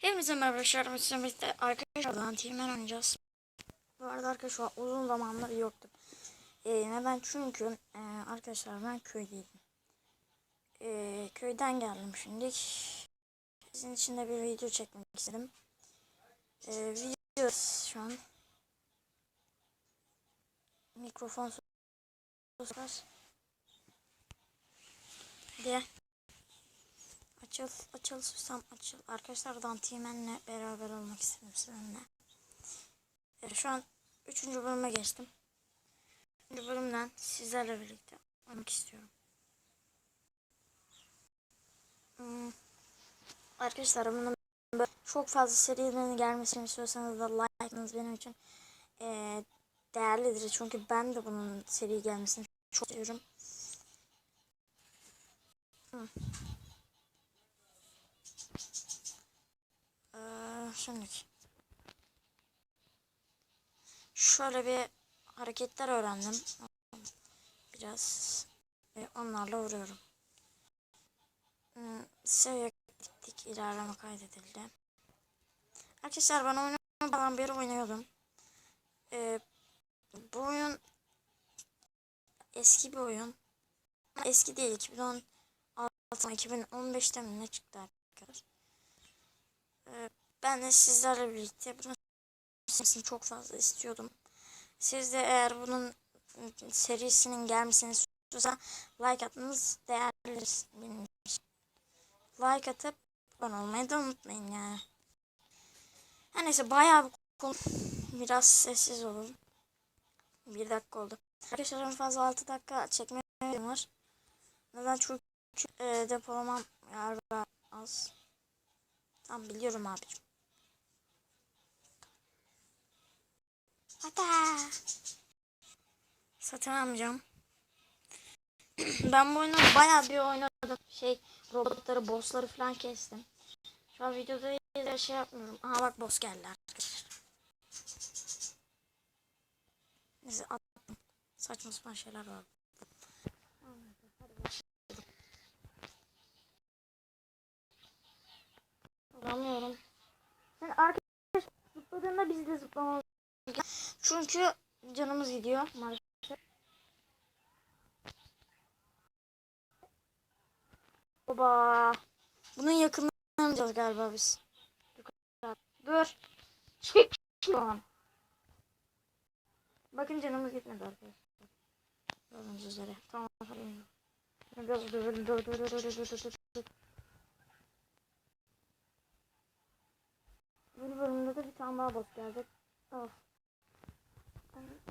Hepinize merhaba arkadaşlar. Sizin birlikte arkadaşlar Antimen oynayacağız. Bu arada arkadaşlar uzun zamanlar yoktum. Ee, neden? Çünkü e, arkadaşlar ben köydeydim. Ee, köyden geldim şimdi. Sizin için de bir video çekmek istedim. Ee, video şu an. Mikrofon sus. Diye. Açıl, açıl susam açıl. Arkadaşlar Dantimen'le beraber olmak istedim sizinle. Ee, şu an 3. bölüme geçtim. 3. bölümden sizlerle birlikte olmak istiyorum. Hmm. Arkadaşlar bunun çok fazla serilerin gelmesini istiyorsanız da like'ınız benim için eee, değerlidir. Çünkü ben de bunun seri gelmesini çok istiyorum. Hmm. Ee, şimdi şöyle bir hareketler öğrendim. Biraz e, onlarla vuruyorum. Hmm, seviye gittik ilerleme kaydedildi. Arkadaşlar ben oyunu falan beri oynuyordum. Ee, bu oyun eski bir oyun. Eski değil 2016 2015'te mi ne çıktı arkadaşlar? Ben de sizlerle birlikte bunun serisini çok fazla istiyordum. Siz de eğer bunun serisinin gelmesini istiyorsa like atmanız değerli benim için. Like atıp abone olmayı da unutmayın yani. Her neyse bayağı bir konu biraz sessiz olun. Bir dakika oldu. Arkadaşlar fazla 6 dakika çekmem var. Neden çünkü e, depolamam galiba az. Tamam biliyorum abicim. Hadi. Satın almayacağım. ben bu oyunu bayağı bir oynadım. Şey robotları, bossları falan kestim. Şu an videoda da şey yapmıyorum. Aha bak boss geldi arkadaşlar. Neyse attım. Saçma sapan şeyler var. Zıpladığında biz de zıplamamız Çünkü canımız gidiyor maalesef. Oba. Bunun yakınından alacağız galiba biz. Dur. Çık. Tamam. Bakın canımız gitmedi arkadaşlar. Gördüğünüz üzere. Tamam. Biraz dur dur dur dur dur dur Bu bölümde de bir tane daha boss gelecek. Of.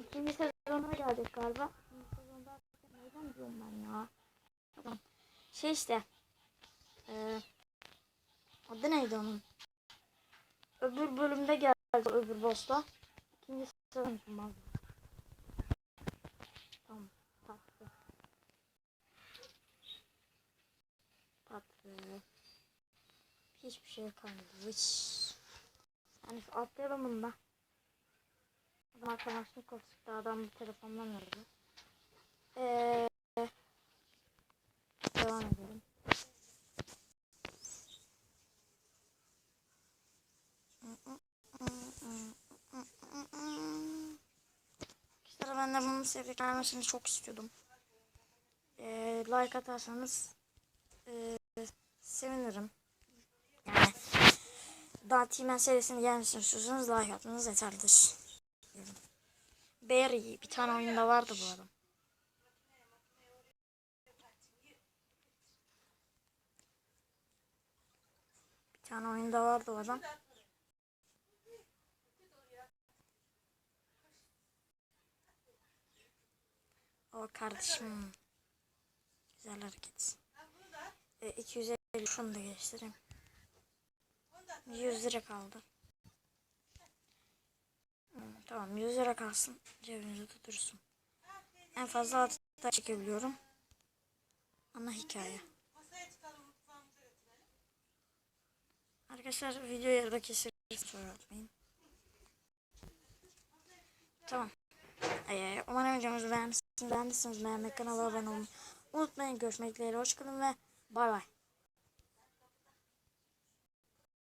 İkinci sezonuna gelecek galiba. İkinci sezonda neyden diyorum ben ya. Tamam. Şey işte. Ee, adı neydi onun? Öbür bölümde geldi öbür boss'la. İkinci sezon bazı. Tamam. Tatlı. Tatlı. Hiçbir şey kalmadı. Hiç. Yani şu atlayalım bunu da. Adam arkadaşlık koltukta adam bir telefondan aradı. Eee devam edelim. İşte ben de bunun sevgi gelmesini çok istiyordum. Eee like atarsanız eee sevinirim. Daha T-Man serisinin gelmesini istiyorsanız like atmanız yeterlidir. Barry bir tane oyunda vardı bu adam. Bir tane oyunda vardı o adam. O kardeşim. Güzel hareket. E, 250 şunu da geliştireyim. 100 lira kaldı. Tamam 100 lira kalsın. Cebinizde tutursun. En fazla 6 da çekebiliyorum. Ana hikaye. Arkadaşlar video yarıda keseriz. Sonra atmayın. Tamam. Ee, umarım videomuzu beğenmişsiniz. Beğendiyseniz beğenmeyi, kanala abone olmayı unutmayın. Görüşmek dileğiyle. Hoşçakalın ve bay bay.